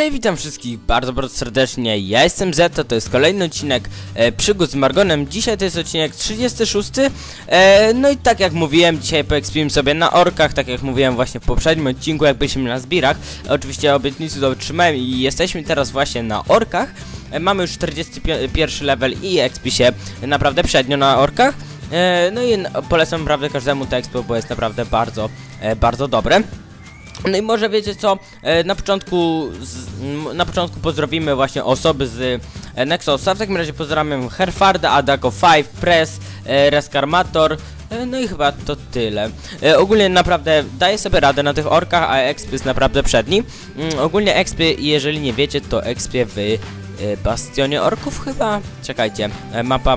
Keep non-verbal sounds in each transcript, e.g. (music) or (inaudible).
Cześć, witam wszystkich bardzo, bardzo serdecznie. Ja jestem Zeta, to jest kolejny odcinek e, przygód z Margonem. Dzisiaj to jest odcinek 36. E, no i tak jak mówiłem, dzisiaj poekspimy sobie na orkach, tak jak mówiłem właśnie w poprzednim odcinku, jak byliśmy na zbirach. Oczywiście obietnicy dotrzymałem i jesteśmy teraz właśnie na orkach. E, mamy już 41 level i expi się naprawdę przednio na orkach. E, no i polecam naprawdę każdemu te expo, bo jest naprawdę bardzo, e, bardzo dobre. No i może wiecie co, e, na początku z, na początku pozdrowimy właśnie osoby z e, Nexosa, w takim razie pozdrawiam Herfarda, Adako 5, Press, e, Reskarmator, no i chyba to tyle. Ogólnie naprawdę daję sobie radę na tych orkach, a exp jest naprawdę przedni. Mm, ogólnie expy, jeżeli nie wiecie, to expie w Bastionie Orków chyba? Czekajcie, mapa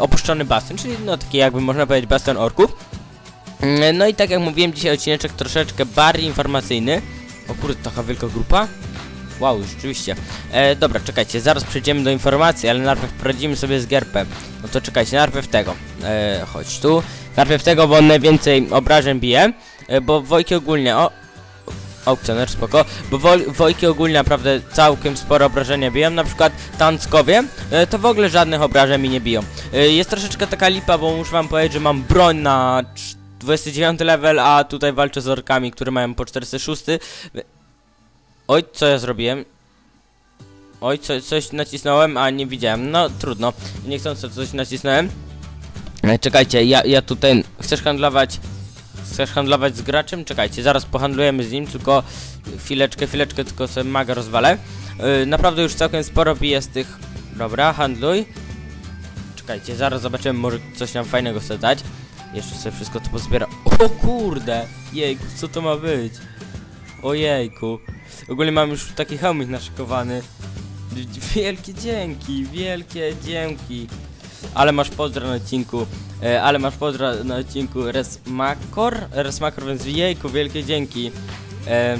Opuszczony Bastion, czyli no taki jakby można powiedzieć Bastion Orków. No i tak jak mówiłem, dzisiaj odcineczek troszeczkę bardziej informacyjny. O kurde, taka wielka grupa? Wow, rzeczywiście. E, dobra, czekajcie, zaraz przejdziemy do informacji, ale najpierw poradzimy sobie z GRP. No to czekajcie, najpierw tego. E, chodź tu. Najpierw tego, bo on najwięcej obrażeń bije. E, bo Wojki ogólnie, o... Aukcjoner, spoko. Bo Woj- Wojki ogólnie naprawdę całkiem sporo obrażenia biją. Na przykład Tanckowie, e, to w ogóle żadnych obrażeń mi nie biją. E, jest troszeczkę taka lipa, bo muszę wam powiedzieć, że mam broń na 29 level, a tutaj walczę z orkami, które mają po 46. Oj, co ja zrobiłem? Oj, co, coś nacisnąłem, a nie widziałem. No, trudno. Niechcący coś nacisnąłem. E, czekajcie, ja, ja tutaj... Chcesz handlować... Chcesz handlować z graczem? Czekajcie, zaraz pohandlujemy z nim, tylko... Chwileczkę, chwileczkę, tylko sobie maga rozwalę. E, naprawdę już całkiem sporo bije z tych... Dobra, handluj. Czekajcie, zaraz zobaczymy, może coś nam fajnego chce dać. Jeszcze sobie wszystko to pozbiera. O kurde! Jejku, co to ma być? Ojejku. Ogólnie mam już taki hełmik naszykowany. Wielkie dzięki, wielkie dzięki. Ale masz pozdro na odcinku. E, ale masz pozdro na odcinku Resmakor? Resmakor, więc jejku, wielkie dzięki. E,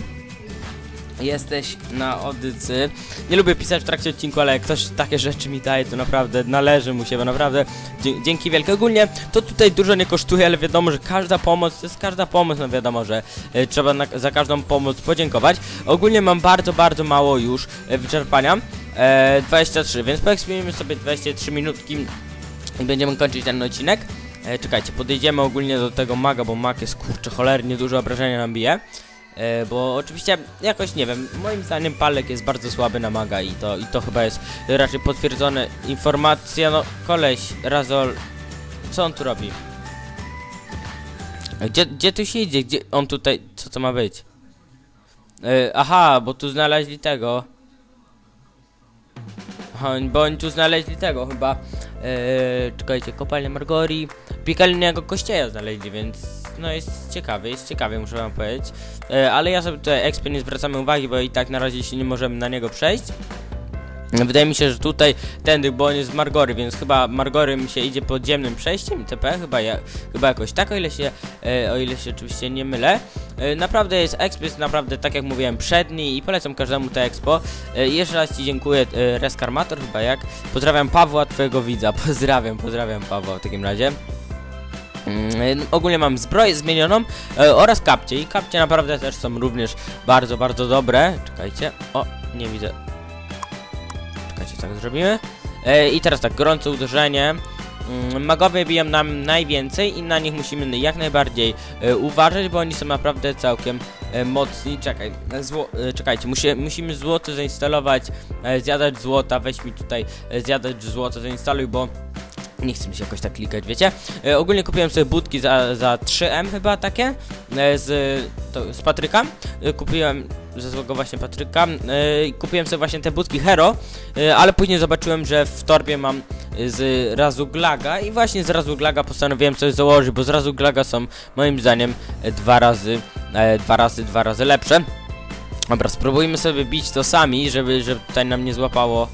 jesteś na audycy. Nie lubię pisać w trakcie odcinku, ale jak ktoś takie rzeczy mi daje, to naprawdę należy mu się, bo naprawdę dzięki wielkie. Ogólnie to tutaj dużo nie kosztuje, ale wiadomo, że każda pomoc, to jest każda pomoc, no wiadomo, że e, trzeba na, za każdą pomoc podziękować. Ogólnie mam bardzo, bardzo mało już e, wyczerpania. E, 23, więc poeksperimentujemy sobie 23 minutki i będziemy kończyć ten odcinek. E, czekajcie, podejdziemy ogólnie do tego maga, bo mag jest kurczę cholernie dużo obrażenia nam bije. E, bo oczywiście jakoś nie wiem, moim zdaniem Palek jest bardzo słaby na maga i to, i to chyba jest raczej potwierdzone informacja, no koleś, Razol, co on tu robi? Gdzie, gdzie tu się idzie? Gdzie on tutaj, co to ma być? E, aha, bo tu znaleźli tego. Bo oni tu znaleźli tego chyba. E, czekajcie, kopalnia Margori. Piekalnego kościeja znaleźli, więc no jest ciekawy, jest ciekawy, muszę wam powiedzieć. E, ale ja sobie tutaj expy nie zwracamy uwagi, bo i tak na razie się nie możemy na niego przejść. Wydaje mi się, że tutaj tędy, bo on jest z Margory, więc chyba Margory mi się idzie podziemnym przejściem itp. Chyba, ja, chyba jakoś tak, o ile się, e, o ile się oczywiście nie mylę. E, naprawdę jest expo, jest naprawdę, tak jak mówiłem, przedni i polecam każdemu te expo. E, jeszcze raz Ci dziękuję, e, Reskarmator chyba jak. Pozdrawiam Pawła, Twojego widza. (laughs) Pozdrawiam, pozdrawiam Pawła w takim razie. Mm, ogólnie mam zbroję zmienioną e, oraz kapcie i kapcie naprawdę też są również bardzo, bardzo dobre. Czekajcie, o, nie widzę. Czekajcie, tak zrobimy. E, I teraz tak, gorące uderzenie. Mm, Magowie biją nam najwięcej i na nich musimy jak najbardziej e, uważać, bo oni są naprawdę całkiem e, mocni. Czekaj, e, zło, czekajcie, musi, musimy złoto zainstalować, zjadać złota, weź mi tutaj zjadać złoto, zainstaluj, bo nie chce mi się jakoś tak klikać, wiecie? E, ogólnie kupiłem sobie budki za, za 3M chyba takie, e, z, to, z Patryka. E, kupiłem ze złego właśnie Patryka. E, kupiłem sobie właśnie te budki Hero, e, ale później zobaczyłem, że w torbie mam e, z Razuglaga i właśnie z Razuglaga postanowiłem coś założyć, bo z Razuglaga są moim zdaniem dwa razy, dwa razy, dwa razy lepsze. Dobra, spróbujmy sobie bić to sami, żeby, żeby tutaj nam nie złapało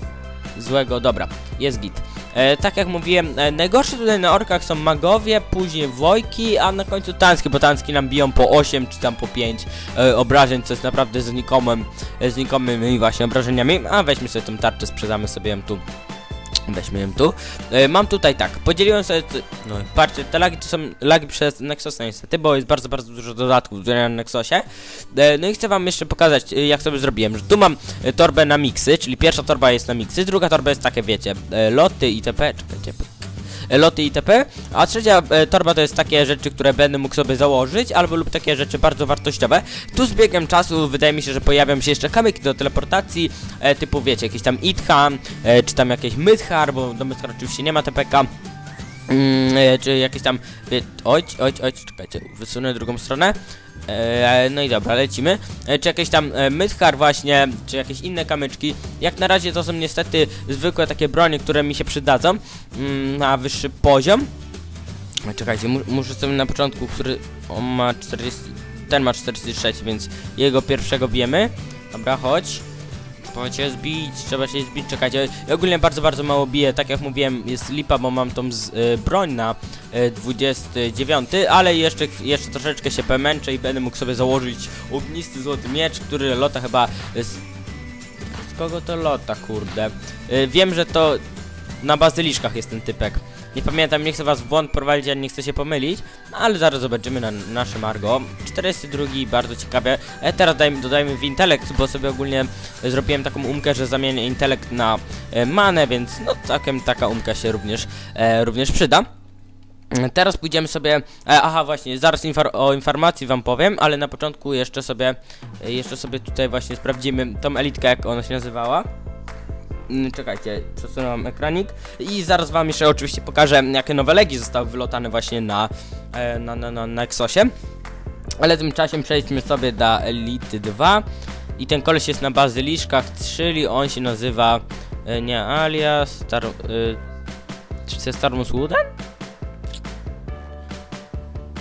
złego. Dobra, jest git. E, tak jak mówiłem, e, najgorsze tutaj na orkach są magowie, później wojki, a na końcu tańskie, bo tańskie nam biją po 8 czy tam po 5 e, obrażeń, co jest naprawdę znikomym, znikomymi właśnie obrażeniami. A weźmy sobie tą tarczę, sprzedamy sobie ją tu Weźmy ją tu. E, mam tutaj tak, podzieliłem sobie, no patrzcie, te lagi to są lagi przez Nexusa niestety, bo jest bardzo, bardzo dużo dodatków na Nexusie. E, no i chcę wam jeszcze pokazać, e, jak sobie zrobiłem, że tu mam torbę na miksy, czyli pierwsza torba jest na miksy, druga torba jest takie, wiecie, loty itp. Czekajcie, loty itp. A trzecia e, torba to jest takie rzeczy, które będę mógł sobie założyć, albo lub takie rzeczy bardzo wartościowe. Tu z biegiem czasu wydaje mi się, że pojawią się jeszcze kamyki do teleportacji, e, typu wiecie, jakiś tam Idham, e, czy tam jakieś Mythar, bo do Mythar oczywiście nie ma TPK. Mm, e, czy jakieś tam. Wie, oj, oj, oj, czekajcie, wysunę drugą stronę. E, no i dobra, lecimy. E, czy jakieś tam e, Mythar właśnie, czy jakieś inne kamyczki. Jak na razie to są niestety zwykłe takie bronie, które mi się przydadzą mm, na wyższy poziom. E, Czekajcie, mu, muszę sobie na początku, który on ma 40, ten ma 46, więc jego pierwszego bijemy. Dobra, chodź. Trzeba cię zbić, trzeba cię zbić, czekajcie. Ja ogólnie bardzo, bardzo mało biję, tak jak mówiłem, jest lipa, bo mam tą z, y, broń na y, 29, ale jeszcze, jeszcze troszeczkę się pomęczę i będę mógł sobie założyć ognisty złoty miecz, który lota chyba z... Z kogo to lota, kurde? Y, wiem, że to na bazyliszkach jest ten typek. Nie pamiętam, nie chcę was w błąd prowadzić, ani nie chcę się pomylić, no, ale zaraz zobaczymy na nasze Margo. 42, bardzo ciekawe. E, teraz dajmy, dodajmy w intelekt, bo sobie ogólnie zrobiłem taką umkę, że zamienię intelekt na e, manę, więc no takem, taka umka się również, e, również przyda. Teraz pójdziemy sobie. E, aha, właśnie, zaraz infor o informacji wam powiem, ale na początku jeszcze sobie e, jeszcze sobie tutaj właśnie sprawdzimy tą elitkę, jak ona się nazywała. Mm, Czekajcie, przesunąłem ekranik i zaraz wam jeszcze oczywiście pokażę, jakie nowe legi zostały wylotane właśnie na, e, na, na, na Nexosie. Ale tymczasem przejdźmy sobie do Elity 2 i ten koleś jest na bazyliszkach, czyli on się nazywa e, nie alias, Star, e, czy to jest Starmus Wooden?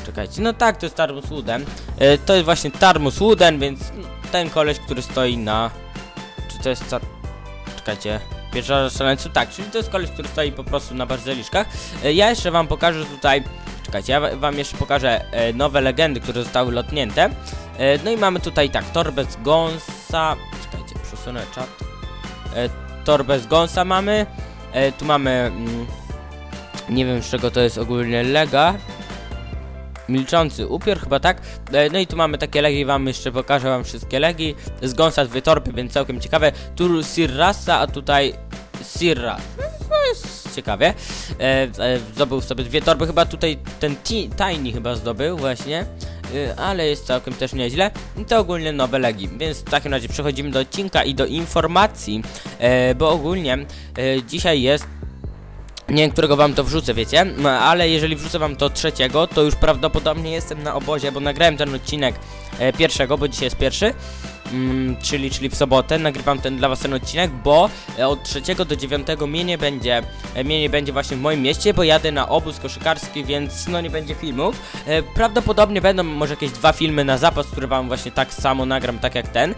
Czekajcie, no tak, to jest Tarmus Wooden. To jest właśnie Tarmus Wooden, więc ten koleś, który stoi na... Czy to jest... Tar... Czekajcie. Pierwsza szaleńcu, tak, czyli to jest koleś, który stoi po prostu na bazyliszkach. E, ja jeszcze wam pokażę tutaj... Czekajcie, ja wa- wam jeszcze pokażę e, nowe legendy, które zostały lotnięte. E, no i mamy tutaj tak, Torbę z Gonsa... Czekajcie, przesunę czat. Torbę z Gonsa mamy. Tu mamy... Mm, nie wiem z czego to jest ogólnie lega. Milczący upiór, chyba tak. E, No i tu mamy takie legi, wam jeszcze pokażę wam wszystkie legi. Z Gonsa dwie torby, więc całkiem ciekawe. Tu Sirrasa, a tutaj Sirra. No jest ciekawie. E, e, zdobył sobie dwie torby, chyba tutaj ten ti, Tiny chyba zdobył właśnie. Ale jest całkiem też nieźle. To ogólnie nowe legi. Więc w takim razie przechodzimy do odcinka i do informacji. Bo ogólnie dzisiaj jest nie wiem, którego wam to wrzucę, wiecie, ale jeżeli wrzucę wam to trzeciego, to już prawdopodobnie jestem na obozie, bo nagrałem ten odcinek e, pierwszego, bo dzisiaj jest pierwszy, Mm, czyli, czyli w sobotę nagrywam ten dla was ten odcinek, bo e, od 3 do 9 mnie nie będzie, e, mnie nie będzie właśnie w moim mieście, bo jadę na obóz koszykarski, więc no nie będzie filmów. E, prawdopodobnie będą może jakieś dwa filmy na zapas, które wam właśnie tak samo nagram, tak jak ten,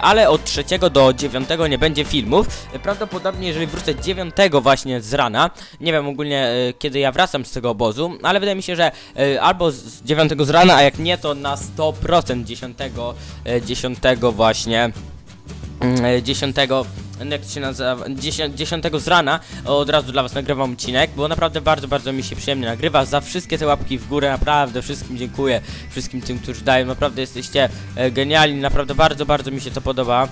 ale od 3 do 9 nie będzie filmów. Prawdopodobnie jeżeli wrócę 9 właśnie z rana, nie wiem ogólnie kiedy ja wracam z tego obozu, ale wydaje mi się, że albo z 9 z rana, a jak nie to na 100% 10, 10 tego właśnie mm, e, 10 no jak to się nazywa, 10, 10 z rana od razu dla was nagrywam odcinek, bo naprawdę bardzo, bardzo mi się przyjemnie nagrywa, za wszystkie te łapki w górę, naprawdę wszystkim dziękuję, wszystkim tym, którzy dają, naprawdę jesteście e, genialni, naprawdę bardzo, bardzo mi się to podoba,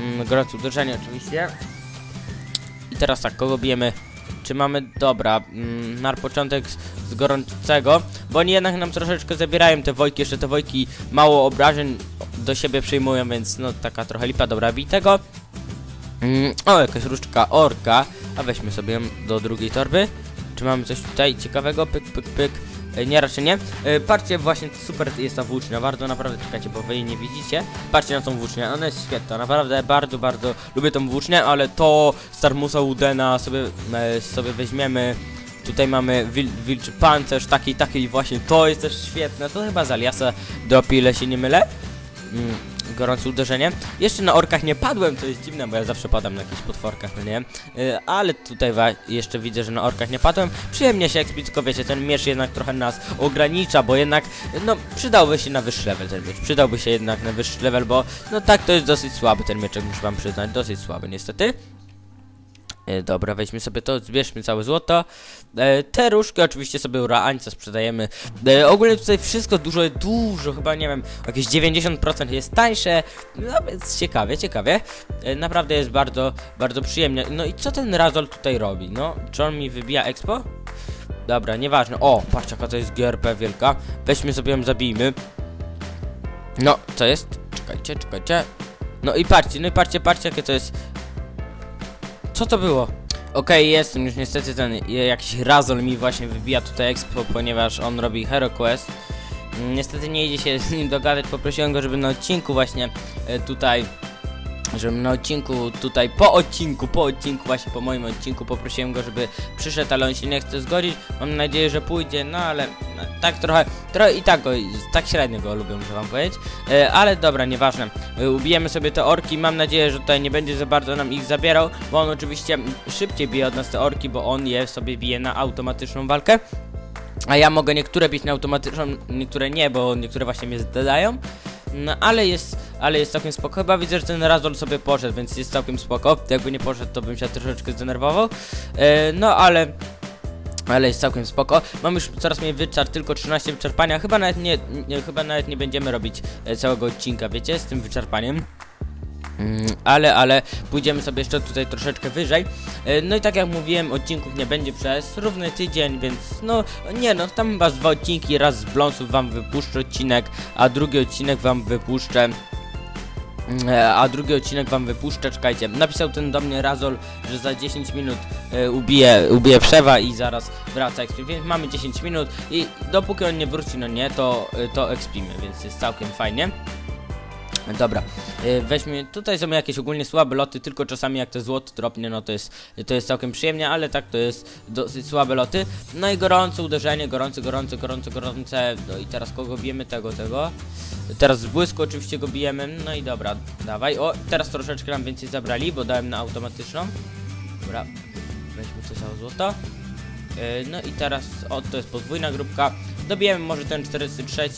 mm, gorące uderzenie oczywiście. I teraz tak, kogo bijemy? Czy mamy, dobra, mm, na początek z gorącego, bo oni jednak nam troszeczkę zabierają te wojki, jeszcze te wojki mało obrażeń do siebie przyjmują, więc no taka trochę lipa, dobra, bij tego. Mm, o, jakaś różdżka orka, a weźmy sobie do drugiej torby. Czy mamy coś tutaj ciekawego? Pyk, pyk, pyk. E, Nie, raczej nie. E, patrzcie, właśnie super jest ta włócznia, bardzo naprawdę, czekajcie, bo wy jej nie widzicie. Patrzcie na tą włócznię, ona jest świetna, naprawdę bardzo, bardzo lubię tą włócznię, ale to Starmusa Udena sobie, e, sobie weźmiemy. Tutaj mamy wil, wilczy pancerz, taki, taki właśnie, to jest też świetne, to chyba z Aliasa dropi, ile się nie mylę. Mm, gorące uderzenie. Jeszcze na orkach nie padłem, to jest dziwne, bo ja zawsze padam na jakichś potworkach, no nie? Y, ale tutaj jeszcze widzę, że na orkach nie padłem. Przyjemnie się ekspić, tylko wiecie, ten miecz jednak trochę nas ogranicza, bo jednak, no, przydałby się na wyższy level ten miecz. Przydałby się jednak na wyższy level, bo, no tak, to jest dosyć słaby ten mieczek, muszę wam przyznać, dosyć słaby niestety. E, dobra, weźmy sobie to, zbierzmy całe złoto. E, te różki oczywiście sobie u Raańca sprzedajemy. E, ogólnie tutaj wszystko dużo, dużo, chyba nie wiem, jakieś 90% jest tańsze. No więc ciekawie, ciekawie. Naprawdę jest bardzo, bardzo przyjemnie. No i co ten Razol tutaj robi? No, czy on mi wybija expo? Dobra, nieważne. O, patrz jaka to jest GRP wielka. Weźmy sobie ją, zabijmy. No, co jest? Czekajcie, czekajcie. No i patrzcie, no i patrzcie, patrzcie jakie to jest co to było? Okej, jestem już niestety ten jakiś Razol mi właśnie wybija tutaj expo, ponieważ on robi Hero Quest. Mm, Niestety nie idzie się z nim dogadać, poprosiłem go, żeby na odcinku właśnie e, tutaj żebym na odcinku tutaj, po odcinku, po odcinku, właśnie po moim odcinku poprosiłem go, żeby przyszedł, ale on się nie chce zgodzić. Mam nadzieję, że pójdzie, no ale no, tak trochę, trochę i tak go, tak średnio go lubię, muszę wam powiedzieć. E, ale dobra, nieważne. E, ubijemy sobie te orki, mam nadzieję, że tutaj nie będzie za bardzo nam ich zabierał, bo on oczywiście szybciej bije od nas te orki, bo on je sobie bije na automatyczną walkę. A ja mogę niektóre bić na automatyczną, niektóre nie, bo niektóre właśnie mnie zdają. No ale jest, ale jest całkiem spoko. Chyba widzę, że ten Razor sobie poszedł, więc jest całkiem spoko. Jakby nie poszedł, to bym się troszeczkę zdenerwował. E, no ale ale jest całkiem spoko. Mam już coraz mniej wyczar, tylko 13 wyczerpania. Chyba nawet nie, nie, chyba nawet nie będziemy robić e, całego odcinka, wiecie, z tym wyczerpaniem. Mm, ale, ale pójdziemy sobie jeszcze tutaj troszeczkę wyżej. E, No i tak jak mówiłem, odcinków nie będzie przez równy tydzień, więc no nie no, tam chyba dwa odcinki, raz z Blonsów wam wypuszczę odcinek, a drugi odcinek wam wypuszczę Mm, e, a drugi odcinek wam wypuszczę, czekajcie, napisał ten do mnie Razol, że za 10 minut e, ubije, ubije przewa i zaraz wraca XP, więc mamy 10 minut i dopóki on nie wróci, no nie, to, to expimy, więc jest całkiem fajnie. Dobra, e, weźmy, tutaj są jakieś ogólnie słabe loty, tylko czasami jak to złoto dropnie, no to jest, to jest całkiem przyjemnie, ale tak to jest dosyć słabe loty. No i gorące uderzenie, gorące, gorące, gorące, gorące, no i teraz kogo bijemy, tego, tego. Teraz z błysku oczywiście go bijemy, no i dobra, dawaj, o, teraz troszeczkę nam więcej zabrali, bo dałem na automatyczną. Dobra, weźmy to całe złoto. E, No i teraz, o, to jest podwójna grupka. Dobijemy może ten 43.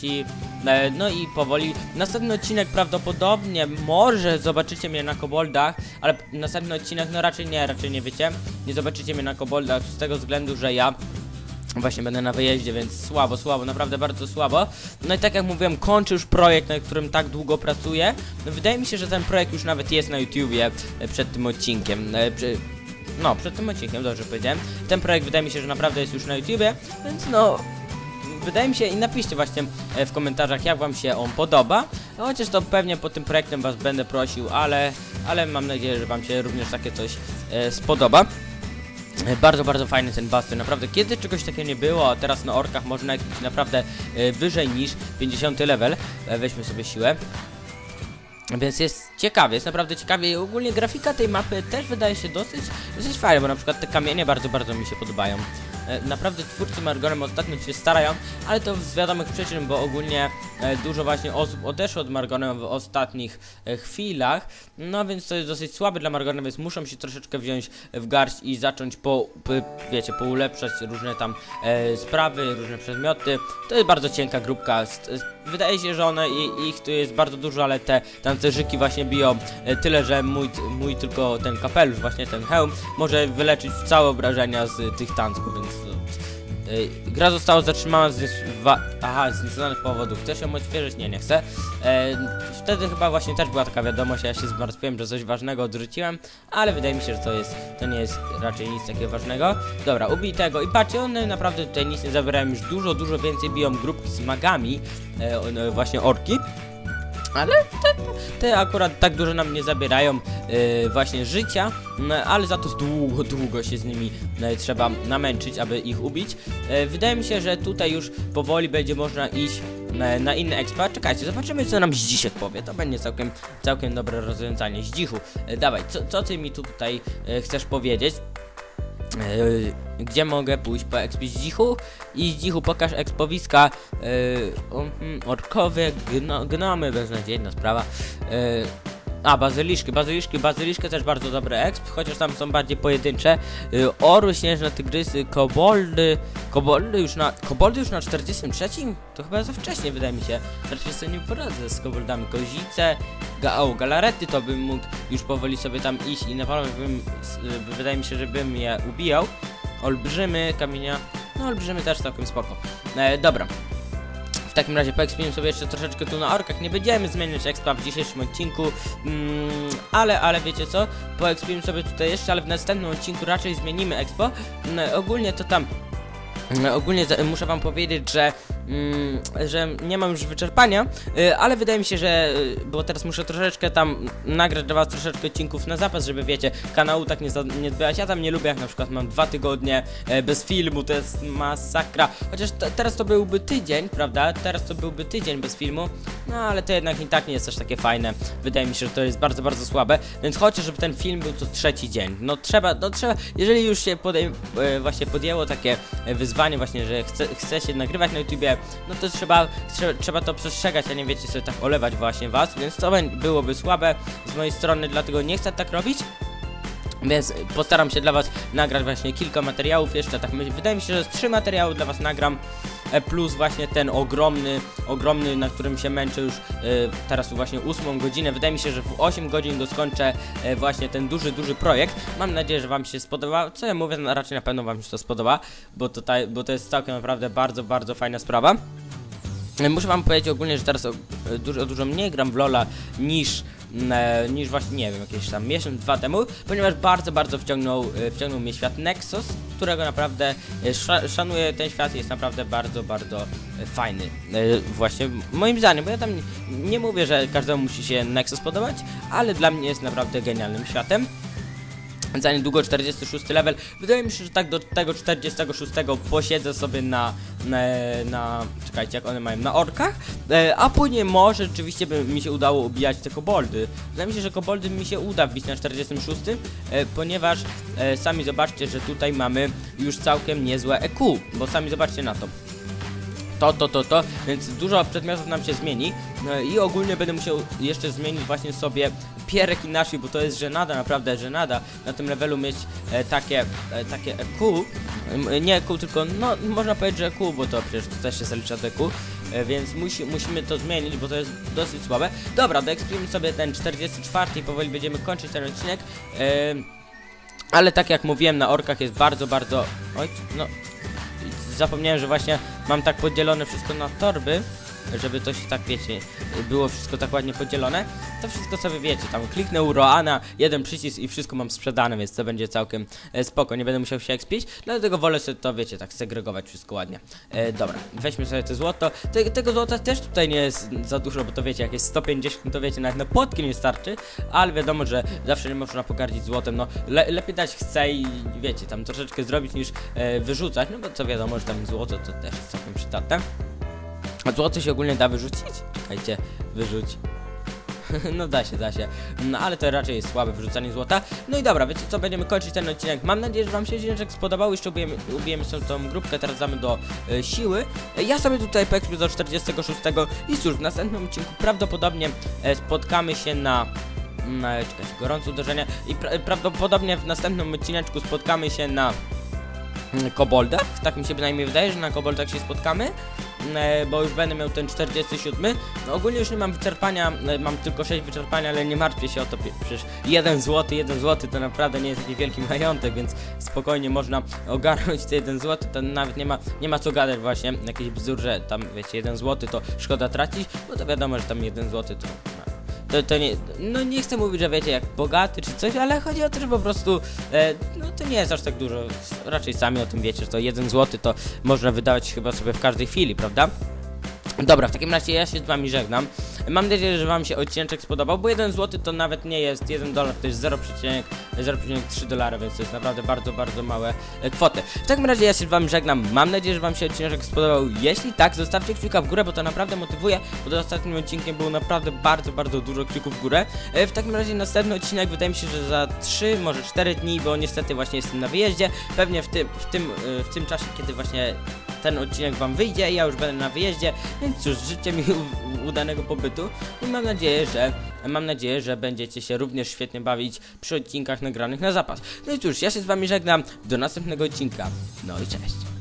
e, No i powoli. Następny odcinek prawdopodobnie, może zobaczycie mnie na koboldach, ale następny odcinek, no raczej nie, raczej nie wiecie. Nie zobaczycie mnie na koboldach z tego względu, że ja Właśnie będę na wyjeździe, więc słabo, słabo, naprawdę bardzo słabo. No i tak jak mówiłem, kończę już projekt, nad którym tak długo pracuję. No wydaje mi się, że ten projekt już nawet jest na YouTubie e, przed tym odcinkiem. E, No, przed tym odcinkiem, dobrze powiedziałem. Ten projekt wydaje mi się, że naprawdę jest już na YouTubie, więc no... Wydaje mi się i napiszcie właśnie e, w komentarzach jak wam się on podoba. No, Chociaż to pewnie po tym projektem was będę prosił, ale, ale mam nadzieję, że wam się również takie coś e, spodoba. E, Bardzo, bardzo fajny ten bastion, naprawdę kiedy czegoś takiego nie było, a teraz na orkach można być naprawdę wyżej niż 50 level. Weźmy sobie siłę. Więc jest ciekawie, jest naprawdę ciekawie i ogólnie grafika tej mapy też wydaje się dosyć, dosyć fajna, bo na przykład te kamienie bardzo, bardzo mi się podobają. E, Naprawdę twórcy Margonem ostatnio się starają, ale to z wiadomych przyczyn, bo ogólnie e, dużo właśnie osób odeszło od Margonem w ostatnich e, chwilach, no więc to jest dosyć słabe dla Margona, więc muszą się troszeczkę wziąć w garść i zacząć po, wiecie, poulepszać różne tam sprawy, różne przedmioty. To jest bardzo cienka grupka, wydaje się, że one, ich tu jest bardzo dużo, ale te tancerzyki właśnie biją. E, tyle, że mój, mój tylko ten kapelusz, właśnie ten hełm, może wyleczyć całe obrażenia z tych tanków, więc... e, Gra została zatrzymana z, aha, z nieznanych powodów. Chcesz ją odświeżyć? Nie, nie chcę. E, wtedy chyba właśnie też była taka wiadomość, ja się zmartwiłem, że coś ważnego odrzuciłem, ale wydaje mi się, że to jest, to nie jest raczej nic takiego ważnego. Dobra, ubij tego i patrzcie, one naprawdę tutaj nic nie zabierają, już dużo, dużo więcej biją grupki z magami, e, one, właśnie orki. Ale te, te akurat tak dużo nam nie zabierają e, właśnie życia, ale za to długo, długo się z nimi e, trzeba namęczyć, aby ich ubić. E, wydaje mi się, że tutaj już powoli będzie można iść na, na inny expa. Czekajcie, zobaczymy co nam Zdzisiek powie. To będzie całkiem, całkiem dobre rozwiązanie. Zdzichu, e, dawaj, co, co ty mi tu tutaj chcesz powiedzieć? Gdzie mogę pójść po expie Zdzichu? I Zdzichu pokaż expowiska e, o, hmm, orkowe, gno, gnomy, beznadziejna sprawa. E, A, bazyliszki, bazyliszki, bazyliszki też bardzo dobry exp, chociaż tam są bardziej pojedyncze. Y, orły, śnieżne tygrysy, koboldy, koboldy już na, koboldy już na 43? To chyba za wcześnie wydaje mi się. Raczej sobie nie poradzę z koboldami. Kozice, ga, o, galarety to bym mógł już powoli sobie tam iść i naprawdę bym, s- y, wydaje mi się, że bym je ubijał. Olbrzymy, kamienia, no olbrzymy też całkiem spoko. E, dobra. W takim razie poekspimy sobie jeszcze troszeczkę tu na orkach. Nie będziemy zmieniać expa w dzisiejszym odcinku, mm, ale, ale wiecie co? Poekspimy sobie tutaj jeszcze, ale w następnym odcinku raczej zmienimy expo. Mm, ogólnie to tam Mm, Ogólnie muszę wam powiedzieć, że, że nie mam już wyczerpania, y, ale wydaje mi się, że, y, bo teraz muszę troszeczkę tam nagrać dla was troszeczkę odcinków na zapas, żeby wiecie, kanału tak nie, za- nie zbierać. Ja tam nie lubię, jak na przykład mam dwa tygodnie e, bez filmu, to jest masakra. Chociaż te, teraz to byłby tydzień, prawda? Teraz to byłby tydzień bez filmu, no ale to jednak i tak nie jest też takie fajne. Wydaje mi się, że to jest bardzo, bardzo słabe, więc chociaż żeby ten film był to trzeci dzień. No trzeba, no trzeba, jeżeli już się e, właśnie podjęło takie e, wyzwanie właśnie, że chce, chce się nagrywać na YouTubie, no to trzeba, trzeba, to przestrzegać, a nie wiecie sobie tak olewać właśnie was, więc to byłoby słabe z mojej strony, dlatego nie chcę tak robić. Więc postaram się dla Was nagrać właśnie kilka materiałów jeszcze, tak myślę, wydaje mi się, że z trzy materiały dla Was nagram, e, plus właśnie ten ogromny, ogromny, na którym się męczę już e, teraz właśnie ósmą godzinę, wydaje mi się, że w 8 godzin go skończę e, właśnie ten duży, duży projekt, mam nadzieję, że Wam się spodoba, co ja mówię, no, raczej na pewno Wam się to spodoba, bo to, ta, bo to jest całkiem naprawdę bardzo, bardzo fajna sprawa. Muszę wam powiedzieć ogólnie, że teraz dużo, dużo mniej gram w LoL'a niż, niż właśnie, nie wiem, jakieś tam miesiąc, dwa temu, ponieważ bardzo, bardzo wciągnął, e, wciągnął mnie świat Nexus, którego naprawdę e, sza, szanuję ten świat, jest naprawdę bardzo, bardzo e, fajny. E, Właśnie moim zdaniem, bo ja tam nie mówię, że każdemu musi się Nexus podobać, ale dla mnie jest naprawdę genialnym światem. Za niedługo 46 level. Wydaje mi się, że tak do tego 46 posiedzę sobie na, na, na czekajcie, jak one mają, na orkach, e, a później może rzeczywiście by mi się udało ubijać te koboldy. Wydaje mi się, że koboldy mi się uda wbić na 46, e, ponieważ e, sami zobaczcie, że tutaj mamy już całkiem niezłe EQ, bo sami zobaczcie na to to, to, to, to, więc dużo przedmiotów nam się zmieni no i ogólnie będę musiał jeszcze zmienić właśnie sobie pierek i naszy, bo to jest żenada, naprawdę żenada na tym levelu mieć e, takie, e, takie EQ, nie EQ, tylko no można powiedzieć, że EQ, bo to przecież to też się zalicza do EQ, więc musi, musimy to zmienić, bo to jest dosyć słabe. Dobra, doekspimy sobie ten 44 i powoli będziemy kończyć ten odcinek. E, ale tak jak mówiłem, na orkach jest bardzo, bardzo... Oj, no... Zapomniałem, że właśnie mam tak podzielone wszystko na torby, żeby to się tak, wiecie, było wszystko tak ładnie podzielone. To wszystko sobie wiecie, tam kliknę u Roana, jeden przycisk i wszystko mam sprzedane, więc to będzie całkiem e, spoko, nie będę musiał się ekspić, dlatego wolę sobie to, wiecie, tak segregować wszystko ładnie. E, dobra, weźmy sobie to złoto. Te, tego złota też tutaj nie jest za dużo, bo to wiecie, jak jest 150, to wiecie, nawet na płotki nie starczy, ale wiadomo, że zawsze nie można pogardzić złotem, no le, lepiej dać chce i wiecie, tam troszeczkę zrobić niż e, wyrzucać, no bo co wiadomo, że tam złoto to też jest całkiem przydatne. A złoto się ogólnie da wyrzucić? Czekajcie, wyrzuć. (laughs) No da się, da się. No ale to raczej jest słabe wyrzucanie złota. No i dobra, wiecie co, będziemy kończyć ten odcinek. Mam nadzieję, że wam się odcinek spodobał. Jeszcze ubijemy, ubijemy sobie tą grupkę, teraz damy do e, siły. E, ja sobie tutaj poekspię do 46 i cóż, w następnym odcinku prawdopodobnie e, spotkamy się na... na czekajcie, gorące uderzenie. I pra prawdopodobnie w następnym odcineczku spotkamy się na mm, koboldach. Tak mi się bynajmniej wydaje, że na koboldach się spotkamy. E, bo już będę miał ten 47. No ogólnie już nie mam wyczerpania, e, mam tylko 6 wyczerpania, ale nie martwię się o to, przecież 1 zł, 1 zł to naprawdę nie jest taki wielki (laughs) majątek, więc spokojnie można ogarnąć te 1 zł, to nawet nie ma, nie ma co gadać właśnie, jakiś bzdur, że tam wiecie 1 zł to szkoda tracić, bo to wiadomo, że tam 1 zł to... To, to nie, no nie chcę mówić, że wiecie, jak bogaty czy coś, ale chodzi o to, że po prostu, e, no to nie jest aż tak dużo, raczej sami o tym wiecie, że to 1 zł to można wydawać chyba sobie w każdej chwili, prawda? Dobra, w takim razie ja się z wami żegnam. Mam nadzieję, że wam się odcinek spodobał, bo 1 zł to nawet nie jest 1 dolar, to jest 0,0,3 dolara, więc to jest naprawdę bardzo, bardzo małe e, kwoty. W takim razie ja się z wami żegnam. Mam nadzieję, że wam się odcinek spodobał. Jeśli tak, zostawcie kciuka w górę, bo to naprawdę motywuje, bo do ostatnim odcinkiem było naprawdę bardzo, bardzo dużo kciuków w górę. E, W takim razie następny odcinek wydaje mi się, że za 3, może 4 dni, bo niestety właśnie jestem na wyjeździe. Pewnie w tym, w tym, e, w tym czasie, kiedy właśnie ten odcinek wam wyjdzie, ja już będę na wyjeździe, więc cóż, życzę mi udanego pobytu i mam nadzieję, że mam nadzieję, że będziecie się również świetnie bawić przy odcinkach nagranych na zapas. No i cóż, ja się z wami żegnam, do następnego odcinka. No i cześć.